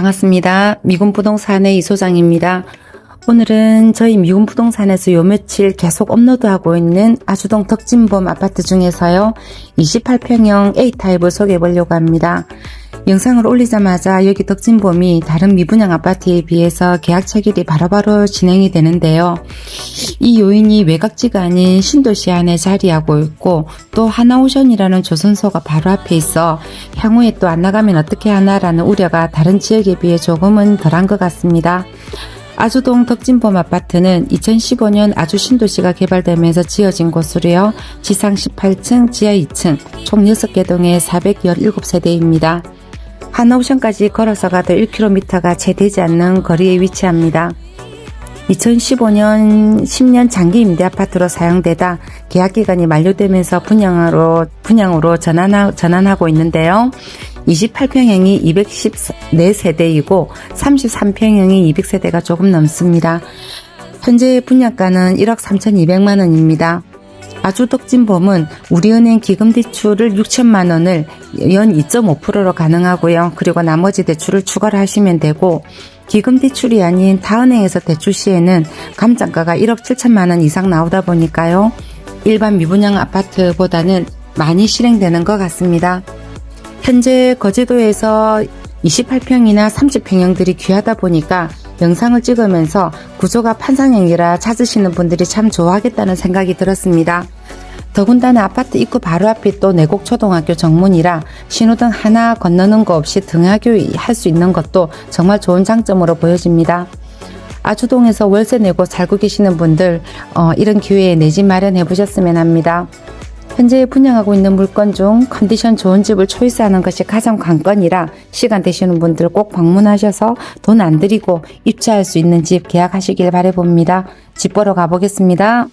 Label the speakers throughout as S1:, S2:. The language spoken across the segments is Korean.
S1: 반갑습니다. 미군 부동산의 이 소장입니다. 오늘은 저희 미군 부동산에서 요 며칠 계속 업로드하고 있는 아주동 덕진범 아파트 중에서요. 28평형 A타입을 소개해 보려고 합니다. 영상을 올리자마자 여기 덕진범이 다른 미분양 아파트에 비해서 계약 체결이 바로바로 진행이 되는데요. 이 요인이 외곽지가 아닌 신도시 안에 자리하고 있고 또 하나오션이라는 조선소가 바로 앞에 있어 향후에 또 안 나가면 어떻게 하나라는 우려가 다른 지역에 비해 조금은 덜한 것 같습니다. 아주동 덕진범 아파트는 2015년 아주 신도시가 개발되면서 지어진 곳으로요. 지상 18층, 지하 2층, 총 6개 동에 417세대입니다. 한옥션까지 걸어서 가도 1km가 채 되지 않는 거리에 위치합니다. 2015년 10년 장기 임대 아파트로 사용되다 계약 기간이 만료되면서 분양으로 분양으로 전환하, 전환하고 있는데요. 28평형이 214세대이고 33평형이 200세대가 조금 넘습니다. 현재 분양가는 1억 3,200만 원입니다. 아주덕진범은 우리은행 기금 대출을 6천만 원을 연 2.5%로 가능하고요. 그리고 나머지 대출을 추가로 하시면 되고 기금 대출이 아닌 타은행에서 대출 시에는 감장가가 1억 7천만 원 이상 나오다 보니까요. 일반 미분양 아파트보다는 많이 실행되는 것 같습니다. 현재 거제도에서 28평이나 30평형들이 귀하다 보니까 영상을 찍으면서 구조가 판상형이라 찾으시는 분들이 참 좋아하겠다는 생각이 들었습니다. 더군다나 아파트 입구 바로 앞이 또 내곡 초등학교 정문이라 신호등 하나 건너는 거 없이 등하교 할 수 있는 것도 정말 좋은 장점으로 보여집니다. 아주동에서 월세 내고 살고 계시는 분들 어, 이런 기회에 내 집 마련해 보셨으면 합니다. 현재 분양하고 있는 물건 중 컨디션 좋은 집을 초이스하는 것이 가장 관건이라 시간 되시는 분들 꼭 방문하셔서 돈 안 들이고 입주할 수 있는 집 계약하시길 바래봅니다. 집 보러 가보겠습니다.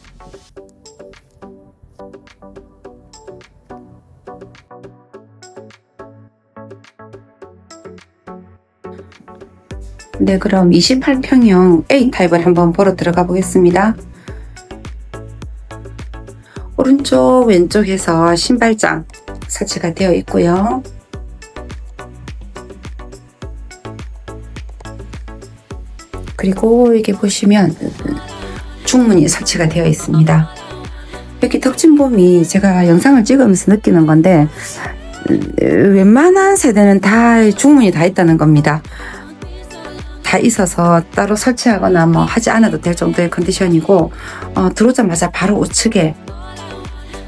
S1: 네, 그럼 28평형 A타입을 한번 보러 들어가 보겠습니다. 오른쪽 왼쪽에서 신발장 설치가 되어 있고요. 그리고 여기 보시면 중문이 설치가 되어 있습니다. 여기 덕진봄이 제가 영상을 찍으면서 느끼는 건데 웬만한 세대는 다 중문이 다 있다는 겁니다. 다 있어서 따로 설치하거나 뭐 하지 않아도 될 정도의 컨디션이고 어, 들어오자마자 바로 우측에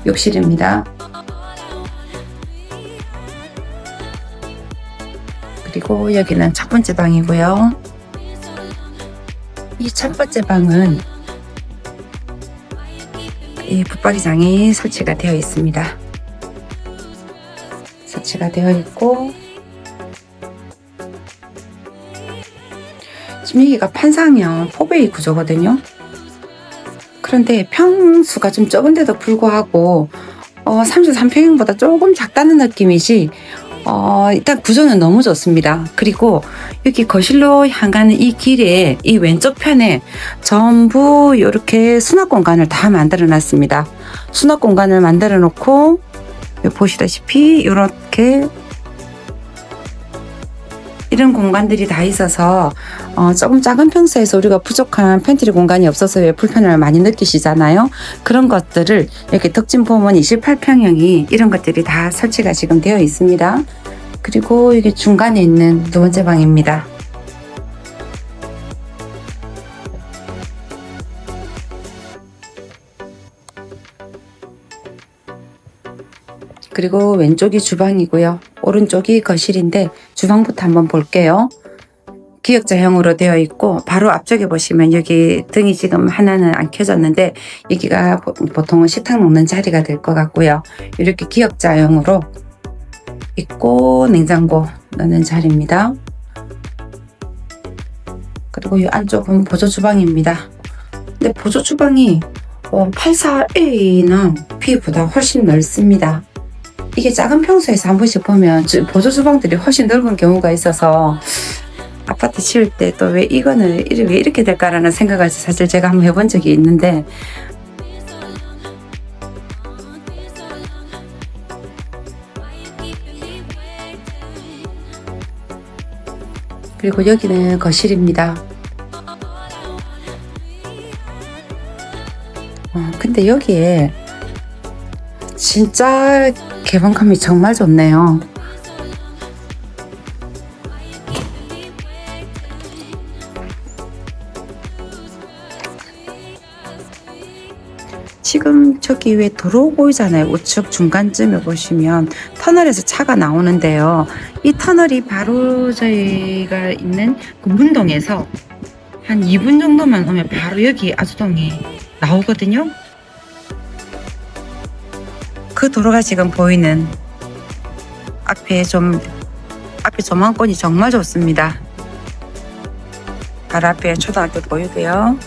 S1: 욕실입니다. 그리고 여기는 첫 번째 방이고요. 이 첫 번째 방은 이 붙박이장이 설치가 되어 있습니다. 설치가 되어 있고 지금 여기가 판상형 포베이 구조거든요. 그런데 평수가 좀 적은데도 불구하고 어, 33평형보다 조금 작다는 느낌이지 어, 일단 구조는 너무 좋습니다. 그리고 여기 거실로 향하는 이 길에 이 왼쪽 편에 전부 이렇게 수납 공간을 다 만들어 놨습니다. 수납 공간을 만들어 놓고 보시다시피 이렇게 이런 공간들이 다 있어서 어, 조금 작은 평수에서 우리가 부족한 팬트리 공간이 없어서 왜 불편함을 많이 느끼시잖아요. 그런 것들을 이렇게 덕진포문 28평형이 이런 것들이 다 설치가 지금 되어 있습니다. 그리고 이게 중간에 있는 두 번째 방입니다. 그리고 왼쪽이 주방이고요. 오른쪽이 거실인데 주방부터 한번 볼게요. 기역자형으로 되어 있고 바로 앞쪽에 보시면 여기 등이 지금 하나는 안 켜졌는데 여기가 보통은 식탁 놓는 자리가 될 것 같고요. 이렇게 기역자형으로 있고 냉장고 넣는 자리입니다. 그리고 이 안쪽은 보조 주방입니다. 근데 보조 주방이 84A나 어, B보다 훨씬 넓습니다. 이게 작은 평소에서 한 번씩 보면 보조 주방들이 훨씬 넓은 경우가 있어서 아파트 지을 때또 왜 이거는 왜 이렇게 될까라는 생각을 사실 제가 한번 해본 적이 있는데 그리고 여기는 거실입니다. 어, 근데 여기에 진짜 개방감이 정말 좋네요. 지금 저기 위에 도로 보이잖아요. 우측 중간쯤에 보시면 터널에서 차가 나오는데요. 이 터널이 바로 저희가 있는 그 문동에서 한 2분 정도만 오면 바로 여기 아주동이 나오거든요. 그 도로가 지금 보이는 앞에 좀 앞에 조망권이 정말 좋습니다. 바로 앞에 초등학교 보이고요.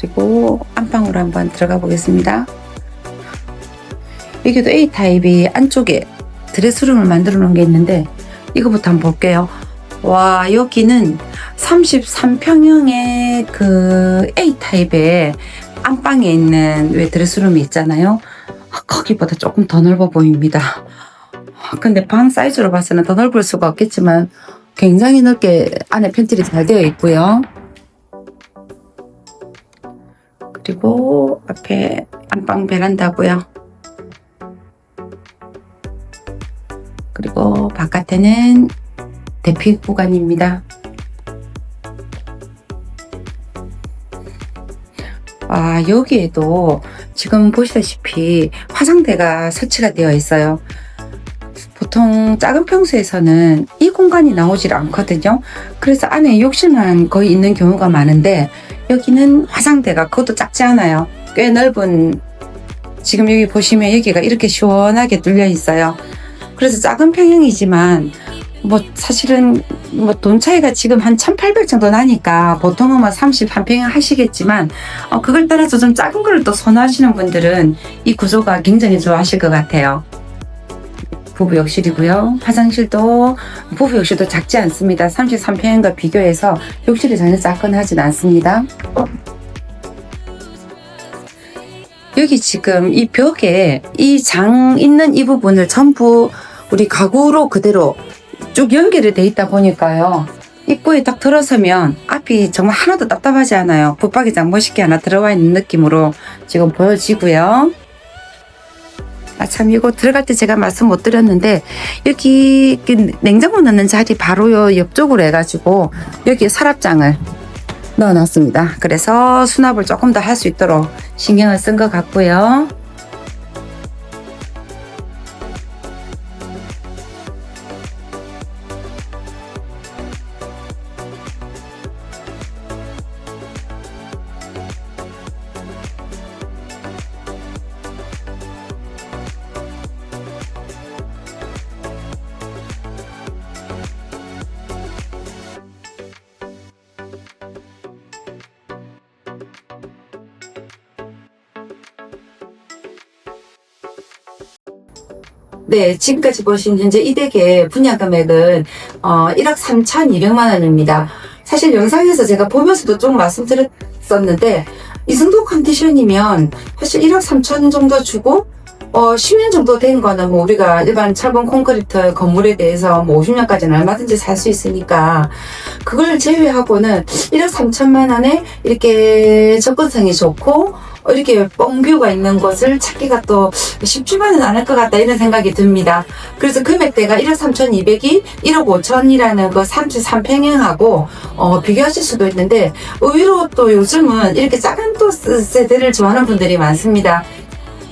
S1: 그리고 안방으로 한번 들어가 보겠습니다. 여기도 A타입이 안쪽에 드레스룸을 만들어 놓은 게 있는데 이거부터 한번 볼게요. 와 여기는 33평형의 그 A타입의 안방에 있는 왜 드레스룸이 있잖아요. 아, 거기보다 조금 더 넓어 보입니다. 아, 근데 방 사이즈로 봐서는 더 넓을 수가 없겠지만 굉장히 넓게 안에 펜트리 잘 되어 있고요. 그리고 앞에 안방 베란다고요. 그리고 바깥에는 대피 구간입니다. 아, 여기에도 지금 보시다시피 화장대가 설치가 되어 있어요. 보통 작은 평수에서는 이 공간이 나오질 않거든요. 그래서 안에 욕실만 거의 있는 경우가 많은데 여기는 화장대가 그것도 작지 않아요. 꽤 넓은 지금 여기 보시면 여기가 이렇게 시원하게 뚫려 있어요. 그래서 작은 평형이지만 뭐 사실은 뭐 돈 차이가 지금 한 1,800 정도 나니까 보통은 뭐 31평형 하시겠지만 어 그걸 따라서 좀 작은 거를 또 선호하시는 분들은 이 구조가 굉장히 좋아하실 것 같아요. 부부 욕실이고요. 화장실도 부부 욕실도 작지 않습니다. 33평형과 비교해서 욕실이 전혀 작거나 하진 않습니다. 여기 지금 이 벽에 이 장 있는 이 부분을 전부 우리 가구로 그대로 쭉 연결이 돼 있다 보니까요. 입구에 딱 들어서면 앞이 정말 하나도 답답하지 않아요. 붙박이장 멋있게 하나 들어와 있는 느낌으로 지금 보여지고요. 아, 참, 이거 들어갈 때 제가 말씀 못 드렸는데, 여기 그 냉장고 넣는 자리 바로 요 옆쪽으로 해가지고, 여기 서랍장을 넣어놨습니다. 그래서 수납을 조금 더 할 수 있도록 신경을 쓴 것 같고요. 네, 지금까지 보신 현재 이 댁의 분야 금액은 어, 1억 3,200만 원입니다. 사실 영상에서 제가 보면서도 좀 말씀드렸었는데 이 정도 컨디션이면 사실 1억 3천 정도 주고 어, 10년 정도 된 거는 뭐 우리가 일반 철근 콘크리트 건물에 대해서 뭐 50년까지는 얼마든지 살 수 있으니까 그걸 제외하고는 1억 3천만 원에 이렇게 접근성이 좋고 어, 이렇게 뻥뷰가 있는 것을 찾기가 또 쉽지만은 않을 것 같다 이런 생각이 듭니다. 그래서 금액대가 1억 3,200이 1억 5천이라는 그 33평형하고 어, 비교하실 수도 있는데 의외로 또 요즘은 이렇게 작은 또 세- 세대를 좋아하는 분들이 많습니다.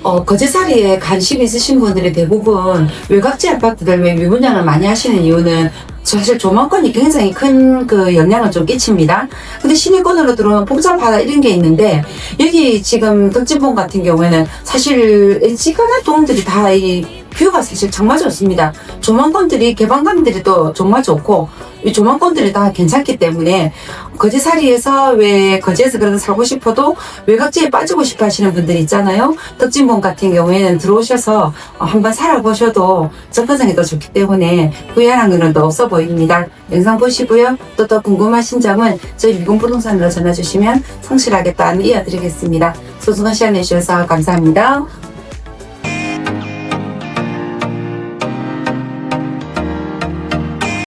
S1: 어, 거제살이에 관심 있으신 분들이 대부분 외곽지 아파트들 왜 미분양을 많이 하시는 이유는 사실 조망권이 굉장히 큰 그 영향을 좀 끼칩니다. 근데 시내권으로 들어오면 복잡하다 이런 게 있는데 여기 지금 덕진봉 같은 경우에는 사실 NC가나 동들이 다 이 뷰가 사실 정말 좋습니다. 조망권들이 개방감들이 또 정말 좋고 이 조망권들이 다 괜찮기 때문에 거제살이에서 왜 거제에서 그래도 살고 싶어도 외곽지에 빠지고 싶어 하시는 분들이 있잖아요. 덕진봉 같은 경우에는 들어오셔서 어, 한번 살아보셔도 접근성이 더 좋기 때문에 후회하는 거는 더 없어 보입니다. 영상 보시고요. 또 더 궁금하신 점은 저희 미공부동산으로 전화 주시면 성실하게 또 안내 이어드리겠습니다. 소중한 시간 내주셔서 감사합니다.